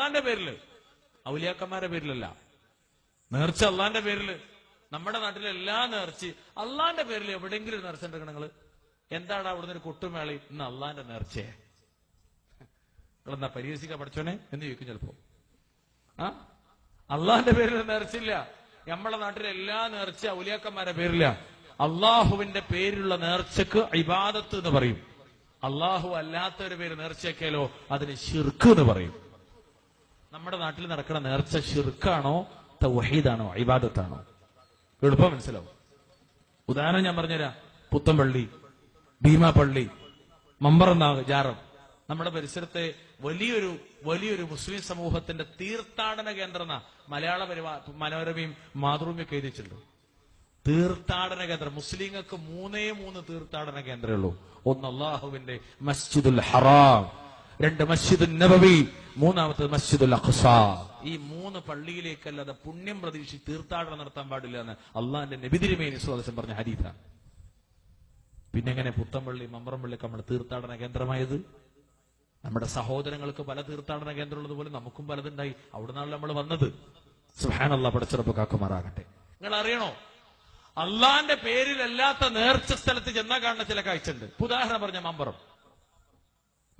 അള്ളാന്റെ പേരിൽ. ഔലിയാക്കന്മാരുടെ പേരിലല്ല. നേർച്ച അള്ളാന്റെ പേരിൽ. നമ്മുടെ നാട്ടിലെ എല്ലാ നേർച്ച അള്ളാന്റെ പേരിൽ എവിടെയെങ്കിലും നേർച്ച ഉണ്ടെങ്കിൽ നിങ്ങൾ എന്താണ് അവിടുന്ന് ഒരു കൊട്ടുമേളി? ഇന്ന് അള്ളാന്റെ നേർച്ചയെ. നിങ്ങളെന്താ പരിഹസിക്കാൻ പഠിച്ചോനെ? എന്ന് ചോദിക്കും ചിലപ്പോ. ആ? അള്ളാന്റെ പേരിൽ നേർച്ചയില്ല. നമ്മളെ നാട്ടിലെ എല്ലാ നേർച്ച ഔലിയാക്കന്മാരുടെ പേരില്ല അള്ളാഹുവിന്റെ പേരിലുള്ള നേർച്ചക്ക് ഇബാദത്ത് എന്ന് പറയും. അള്ളാഹു അല്ലാത്തവരുടെ പേര് നേർച്ചയാക്കിയാലോ അതിന് ഷിർക്ക് എന്ന് പറയും. നമ്മുടെ നാട്ടിൽ നടക്കുന്ന നേർച്ച ഷിർക്കാണോ തൗഹീദാണോ ഇബാദത്താണോ? എളുപ്പം മനസ്സിലാവും. ഉദാഹരണം ഞാൻ പറഞ്ഞുതരാം. പുത്തമ്പള്ളി ഭീമാപള്ളി മമ്പറന്നാവ് ജാറം. നമ്മുടെ പരിസരത്തെ വലിയൊരു വലിയൊരു മുസ്ലിം സമൂഹത്തിന്റെ തീർത്ഥാടന കേന്ദ്രം മലയാള പരിവാ മനോരമയും മാതൃഭൂമിയൊക്കെ എഴുതിച്ചിട്ടുണ്ട് തീർത്ഥാടന കേന്ദ്രം. മുസ്ലിങ്ങൾക്ക് മൂന്നേ മൂന്ന് തീർത്ഥാടന കേന്ദ്രമുള്ളൂ ഒന്ന് അള്ളാഹുവിന്റെ മസ്ജിദുൽ ഹറാം. രണ്ട് മസ്ജിദ് നബവി മൂന്നാമത്തത് മസ്ജിദുൽ ഈ മൂന്ന് പള്ളിയിലേക്കല്ലാതെ പുണ്യം പ്രതീക്ഷിച്ച് തീർത്ഥാടനം നടത്താൻ പാടില്ല എന്ന് അള്ളാഹിന്റെ നബിതിരുമേനി സ്വദേശം പറഞ്ഞ ഹരീത പിന്നെ എങ്ങനെ പുത്തമ്പള്ളി മമ്പറമ്പള്ളിയൊക്കെ നമ്മുടെ തീർത്ഥാടന കേന്ദ്രമായത്? നമ്മുടെ സഹോദരങ്ങൾക്ക് പല തീർത്ഥാടന കേന്ദ്രമുള്ളത് പോലെ നമുക്കും പലതുണ്ടായി. അവിടെ നിന്നാണ് നമ്മൾ വന്നത്. സുഹാനല്ല പടച്ചിറപ്പ് കാക്കുമാറാകട്ടെ നിങ്ങൾ അറിയണോ അള്ളാന്റെ പേരിലല്ലാത്ത നേർച്ച സ്ഥലത്ത് ചെന്നാൽ കാണുന്ന ചില കാഴ്ചയുണ്ട്. ഉദാഹരണം പറഞ്ഞ മമ്പറം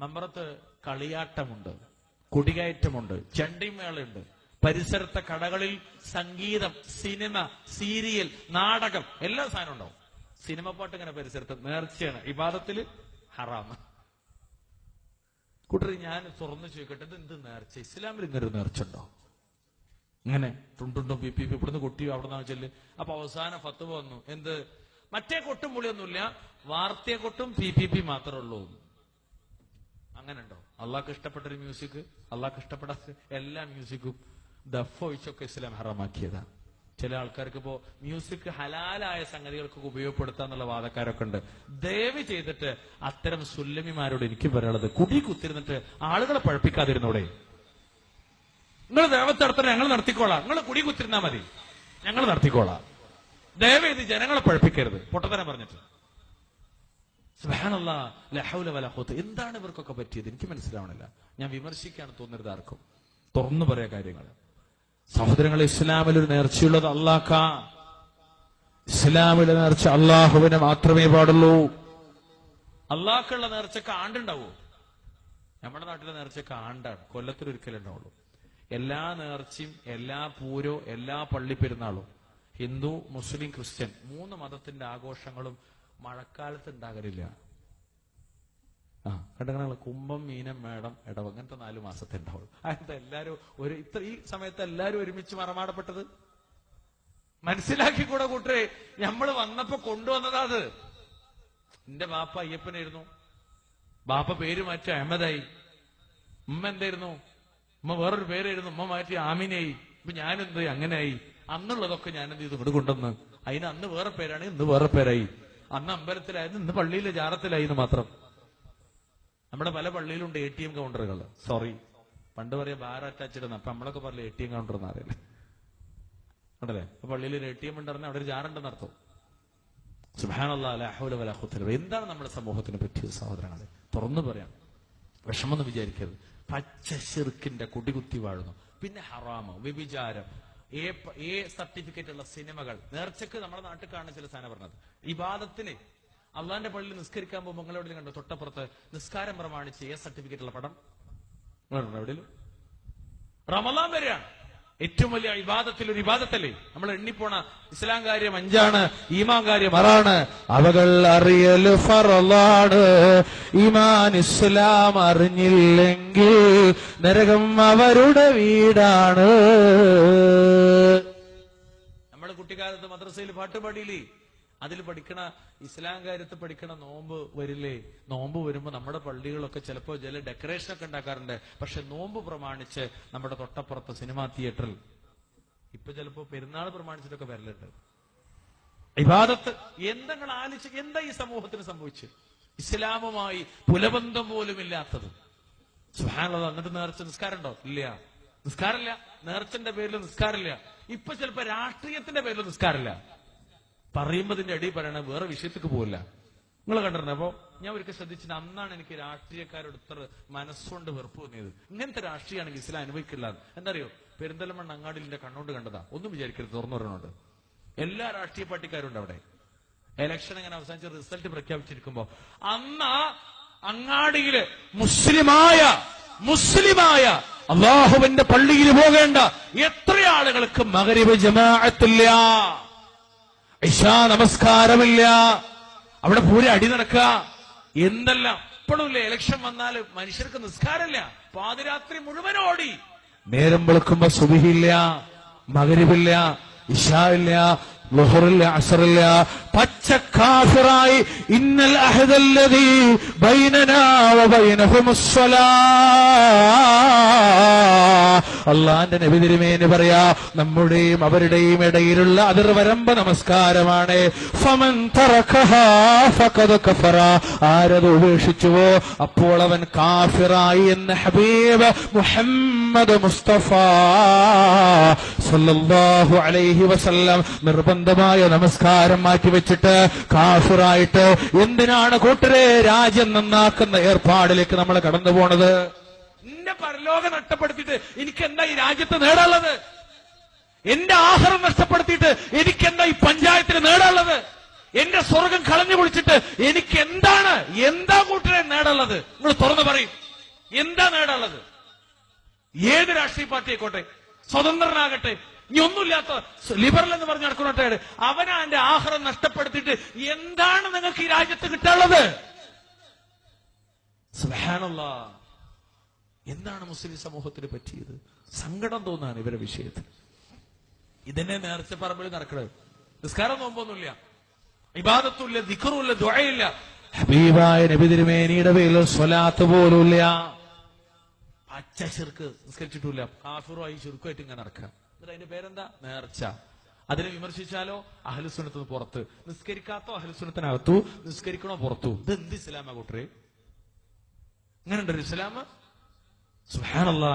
മമ്പറത്ത് കളിയാട്ടമുണ്ട് കുടികയറ്റമുണ്ട് ചണ്ടിമേളയുണ്ട് പരിസരത്തെ കടകളിൽ സംഗീതം സിനിമ സീരിയൽ നാടകം എല്ലാ സാധനവും ഉണ്ടാവും. സിനിമ പാട്ട് ഇങ്ങനെ പരിസരത്ത് നേർച്ചയാണ്. ഇബാദത്തിൽ ഹറാമ്. കൂട്ടർ ഞാൻ തുറന്നു ചോദിക്കട്ടെ എന്ത് നേർച്ച? ഇസ്ലാമിൽ ഇങ്ങനെ ഒരു നേർച്ച ഉണ്ടോ? ഇങ്ങനെ ടുണ്ടുണ്ടും പി പി ഇവിടുന്ന് കൊട്ടിയോ അവിടെ നിന്നാ ചെല്ല്. അപ്പൊ അവസാന ഫത്ത് വന്നു. എന്ത്? മറ്റേ കൊട്ടും പുളിയൊന്നുമില്ല. വാർത്തയെ കൊട്ടും പി പി പി മാത്രമേ ഉള്ളൂ. അങ്ങനെ ഉണ്ടോ അള്ളാഹ്ക്ക് ഇഷ്ടപ്പെട്ട ഒരു മ്യൂസിക് അള്ളാഹ്ക്ക് ഇഷ്ടപ്പെടാത്ത എല്ലാ മ്യൂസിക്കും ദഫ് ഒഴിച്ചൊക്കെ ഇസ്ലാം ഹറമാക്കിയതാ. ചില ആൾക്കാർക്ക് ഇപ്പോ മ്യൂസിക് ഹലാലായ സംഗതികൾക്കൊക്കെ ഉപയോഗപ്പെടുത്താന്നുള്ള വാദക്കാരൊക്കെ ഉണ്ട്. ദയവ് ചെയ്തിട്ട് അത്തരം സുല്ലമിമാരോട് എനിക്ക് പറയാനുള്ളത് കുടി കുത്തിരുന്നിട്ട് ആളുകളെ പഴപ്പിക്കാതിരുന്നോടെ. നിങ്ങൾ ദേവത്തെ നടത്തണം ഞങ്ങൾ നടത്തിക്കോളാം. നിങ്ങൾ കുടി കുത്തിരുന്നാ മതി ഞങ്ങൾ നടത്തിക്കോളാം. ദയവ് ചെയ്ത് ജനങ്ങളെ പഴപ്പിക്കരുത് പൊട്ടത്തരം പറഞ്ഞിട്ട്. സുബ്ഹാനല്ലാ, ലഹൗല വലഹൂത്ത്. എന്താണ് ഇവർക്കൊക്കെ പറ്റിയത്? എനിക്ക് മനസ്സിലാവണില്ല. ഞാൻ വിമർശിക്കാണ് തോന്നരുത് ആർക്കും. തുറന്നു പറയാ കാര്യങ്ങൾ. സഹോദരങ്ങൾ ഇസ്ലാമിൽ ഒരു നേർച്ചയുള്ളത് അള്ളാഹ ഇസ്ലാമിലെ നേർച്ച അള്ളാഹുവിനെ മാത്രമേ പാടുള്ളൂ. അള്ളാഹുള്ള നേർച്ചക്ക് ആണ്ടുണ്ടാവോ? നമ്മുടെ നാട്ടിലെ നേർച്ചക്ക് ആണ്ടാണ്. കൊല്ലത്തിലൊരിക്കലേ ഉണ്ടാവുള്ളൂ. എല്ലാ നേർച്ചയും എല്ലാ പൂരോ എല്ലാ പള്ളി പള്ളിപ്പെരുന്നാളും ഹിന്ദു മുസ്ലിം ക്രിസ്ത്യൻ മൂന്ന് മതത്തിന്റെ ആഘോഷങ്ങളും മഴക്കാലത്ത് ഉണ്ടാകലില്ല. ആ കണ്ടങ്ങൾ കുംഭം മീനം മേടം ഇടവ അങ്ങനത്തെ നാലു മാസത്തെ ഉണ്ടാവുള്ളൂ. അതെന്താ എല്ലാരും ഒരു ഇത്ര ഈ സമയത്ത് എല്ലാരും ഒരുമിച്ച് മറമാടപ്പെട്ടത്? മനസ്സിലാക്കി കൂടെ കൂട്ടരെ നമ്മൾ വന്നപ്പോ കൊണ്ടുവന്നതാ അത്. എന്റെ ബാപ്പ അയ്യപ്പനായിരുന്നു. ബാപ്പ പേര് മാറ്റി അഹമ്മദായി. ഉമ്മ എന്തായിരുന്നു? ഉമ്മ വേറൊരു പേരായിരുന്നു. ഉമ്മ മാറ്റി ആമിനായി. ഇപ്പൊ ഞാനെന്ത്? അങ്ങനെയായി അന്നുള്ളതൊക്കെ ഞാനെന്ത് ചെയ്തു? ഇവിടെ കൊണ്ടുവന്ന്. അതിന് അന്ന് വേറെ പേരാണ് ഇന്ന് വേറെ പേരായി. അന്ന് അമ്പലത്തിലായിരുന്നു ഇന്ന് പള്ളിയിലെ ജാറത്തിലായിരുന്നു മാത്രം. നമ്മുടെ പല പള്ളിയിലുണ്ട് എ ടി എം കൗണ്ടറുകൾ സോറി പണ്ട് പറയാ ബാർ അറ്റാച്ച്ഡ് അപ്പൊ നമ്മളൊക്കെ പറയില്ല എ ടി എം കൗണ്ടർ എന്ന് അറിയില്ല ഉണ്ടല്ലേ അപ്പൊ പള്ളിയിൽ ഒരു എ ടി എം ഉണ്ടെന്ന് അവിടെ ഒരു ജാറുണ്ടെന്ന് അർത്ഥം. എന്താണ് നമ്മുടെ സമൂഹത്തിന് പറ്റിയത് സഹോദരങ്ങളെ? തുറന്നു പറയാം. വിഷമൊന്നും വിചാരിക്കരുത്. പച്ച ശിർക്കിന്റെ കുടികുത്തി വാഴുന്നു. പിന്നെ ഹറാമോ വ്യഭിചാരം. എ എ സർട്ടിഫിക്കറ്റ് ഉള്ള സിനിമകൾ. നേർച്ചക്ക് നമ്മുടെ നാട്ടിൽ കാണുന്ന ചില സാധനം പറഞ്ഞത്. ഇബാദത്തിന് അള്ളാന്റെ പള്ളിയിൽ നിസ്കരിക്കാൻ പോകുമ്പോൾ നിങ്ങളെവിടെ കണ്ടു? തൊട്ടപ്പുറത്ത് നിസ്കാരം പ്രമാണിച്ച് എ സർട്ടിഫിക്കറ്റ് ഉള്ള പടം. എവിടെയും റമലാൻ വരെയാണ്. ഏറ്റവും വലിയ വിവാദത്തിൽ ഒരു വിവാദത്തല്ലേ? നമ്മൾ എണ്ണിപ്പോണ ഇസ്ലാം കാര്യം അഞ്ചാണ് ഈമാൻ കാര്യം ആറാണ്. അവകൾ അറിയൽ ഫറലാണ് ഈമാൻ ഇസ്ലാം അറിഞ്ഞില്ലെങ്കിൽ നരകം അവരുടെ വീടാണ്. നമ്മുടെ കുട്ടിക്കാലത്ത് മദ്രസയിൽ പാട്ട് പാടിയില്ലേ അതിൽ പഠിക്കണ ഇസ്ലാം കാര്യത്ത് പഠിക്കണ നോമ്പ് വരില്ലേ? നോമ്പ് വരുമ്പോൾ നമ്മുടെ പള്ളികളൊക്കെ ചിലപ്പോ ചില ഡെക്കറേഷൻ ഒക്കെ ഉണ്ടാക്കാറുണ്ട്. പക്ഷെ നോമ്പ് പ്രമാണിച്ച് നമ്മുടെ തൊട്ടപ്പുറത്ത് സിനിമാ തിയേറ്ററിൽ ഇപ്പൊ ചിലപ്പോ പെരുന്നാൾ പ്രമാണിച്ചിട്ടൊക്കെ വരലുണ്ട്. വിവാദത്ത് എന്തെങ്കിലും ആലോചിച്ച് എന്താ ഈ സമൂഹത്തിന് സംഭവിച്ചു? ഇസ്ലാമുമായി പുലബന്ധം പോലും ഇല്ലാത്തത്. സുഹാനുള്ളത് എന്നിട്ട് നേർച്ച നിസ്കാരമുണ്ടോ? ഇല്ല. നിസ്കാരമില്ല. നേർച്ചന്റെ പേരിൽ നിസ്കാരമില്ല. ഇപ്പൊ ചിലപ്പോ രാഷ്ട്രീയത്തിന്റെ പേരിൽ നിസ്കാരമില്ല. പറയുമ്പോ ഇതിന്റെ അടി പറയണ വേറെ വിഷയത്തേക്ക് പോവില്ല. നിങ്ങൾ കണ്ടിട്ടുണ്ട്? അപ്പോ ഞാൻ ഒരിക്കൽ ശ്രദ്ധിച്ചത് അന്നാണ് എനിക്ക് രാഷ്ട്രീയക്കാരോട് ഇത്ര മനസ്സുകൊണ്ട് വെറുപ്പ് തോന്നിയത്. ഇങ്ങനത്തെ രാഷ്ട്രീയമാണെങ്കിൽ ഇസ്ലാം അനുഭവിക്കില്ല. എന്താ അറിയോ പെരിന്തൽമണ്ണ അങ്ങാടിയിൽ എന്റെ കണ്ണുകൊണ്ട് കണ്ടതാ. ഒന്നും വിചാരിക്കരുത്. തുറന്നു പറയുന്നുണ്ട് എല്ലാ രാഷ്ട്രീയ പാർട്ടിക്കാരുണ്ട് അവിടെ. എലക്ഷൻ എങ്ങനെ അവസാനിച്ച് റിസൾട്ട് പ്രഖ്യാപിച്ചിരിക്കുമ്പോ. അന്ന് അങ്ങാടിയിൽ മുസ്ലിമായ മുസ്ലിമായ അള്ളാഹുവിന്റെ പള്ളിയിൽ പോകേണ്ട എത്ര ആളുകൾക്ക് മകരവ് ജമാഅത്തില്ല ഇഷാ നമസ്കാരമില്ല. അവിടെ പൂരെ അടി നടക്കുക. എന്തെല്ലാം? ഇപ്പോഴുമില്ല ഇലക്ഷൻ വന്നാൽ മനുഷ്യർക്ക് നിസ്കാരമില്ല. പാതിരാത്രി മുഴുവൻ ഓടി. നേരം വെളുക്കുമ്പോ സുബിഹില്ല മകരിവില്ല ഇഷാ ഇല്ല ലുഹറില്ല അസറില്ല. പച്ച കാഫിറായി ഇന്നൽ അഹദല്ലദീ ബൈനനാ വബൈനഹുമുസ്സലാ അള്ളാന്റെ നബി തിരുമേനി പറയാ നമ്മുടെയും അവരുടെയും ഇടയിലുള്ള അതിർവരമ്പ നമസ്കാരമാണ്. ആരത് ഉപേക്ഷിച്ചുവോ? അപ്പോൾ അവൻ കാഫിറായി എന്ന ഹബീബ് മുഹമ്മദ് മുസ്തഫ. സല്ലല്ലാഹു അലൈഹി വസല്ലം നിർബന്ധമായ നമസ്കാരം മാറ്റിവെച്ചിട്ട് കാഫിറായിട്ട് എന്തിനാണ് കൂട്ടരെ രാജ്യം നന്നാക്കുന്ന ഏർപ്പാടിലേക്ക് നമ്മൾ കടന്നു പോണത്? എന്റെ പരലോകം നഷ്ടപ്പെടുത്തിയിട്ട് എനിക്ക് എന്താ ഈ രാജ്യത്ത് നേടാനുള്ളത്? എന്റെ ആഹാരം നഷ്ടപ്പെടുത്തിയിട്ട് എനിക്ക് എന്താ ഈ പഞ്ചായത്തിന് നേടാനുള്ളത്? എന്റെ സ്വർഗം കളഞ്ഞു കുളിച്ചിട്ട് എനിക്ക് എന്താണ് എന്താ കൂട്ടരെ നേടാനുള്ളത്? നിങ്ങൾ തുറന്നു പറയും. എന്താ നേടാനുള്ളത്? ഏത് രാഷ്ട്രീയ പാർട്ടി ആയിക്കോട്ടെ സ്വതന്ത്രനാകട്ടെ ഇനി ഒന്നുമില്ലാത്ത ലിബറൽ എന്ന് പറഞ്ഞ് നടക്കുന്ന അവനാ എന്റെ ആഹാരം നഷ്ടപ്പെടുത്തിയിട്ട് എന്താണ് നിങ്ങൾക്ക് ഈ രാജ്യത്ത് കിട്ടാനുള്ളത്? സുബ്ഹാനല്ലാ. എന്താണ് മുസ്ലിം സമൂഹത്തിന് പറ്റിയത്? സങ്കടം തോന്നാണ് ഇവരുടെ വിഷയത്തിൽ. ഇതന്നെ നേർച്ച പറമ്പിൽ നടക്കണത്. നിസ്കാരം നോമ്പൊന്നുമില്ല. ഇബാദത്തുമില്ല ദിക്കറുമില്ല ദ്വഴയില്ല ഹബീബായ നബി തിരുമേനിയുടെ പേരിൽ സ്വലാത്ത് പോലുമില്ല. പച്ച ചെറുക്ക് നിസ്കരിച്ചിട്ടില്ല കാഫിറുമായി ചുരുക്കമായിട്ട് ഇങ്ങനെ നടക്കുക. എന്നിട്ട് അതിന്റെ പേരെന്താ? നേർച്ച. അതിനെ വിമർശിച്ചാലോ? അഹലുസുനത്തിന് പുറത്ത്. നിസ്കരിക്കാത്തോ അഹലുസുനത്തിനകത്തു നിസ്കരിക്കണോ പുറത്തു? ഇത് എന്ത് ഇസ്ലാമാ? കൂട്ടരെ ഇങ്ങനെ ഉണ്ടൊരു ഇസ്ലാം സുഹാനല്ലാ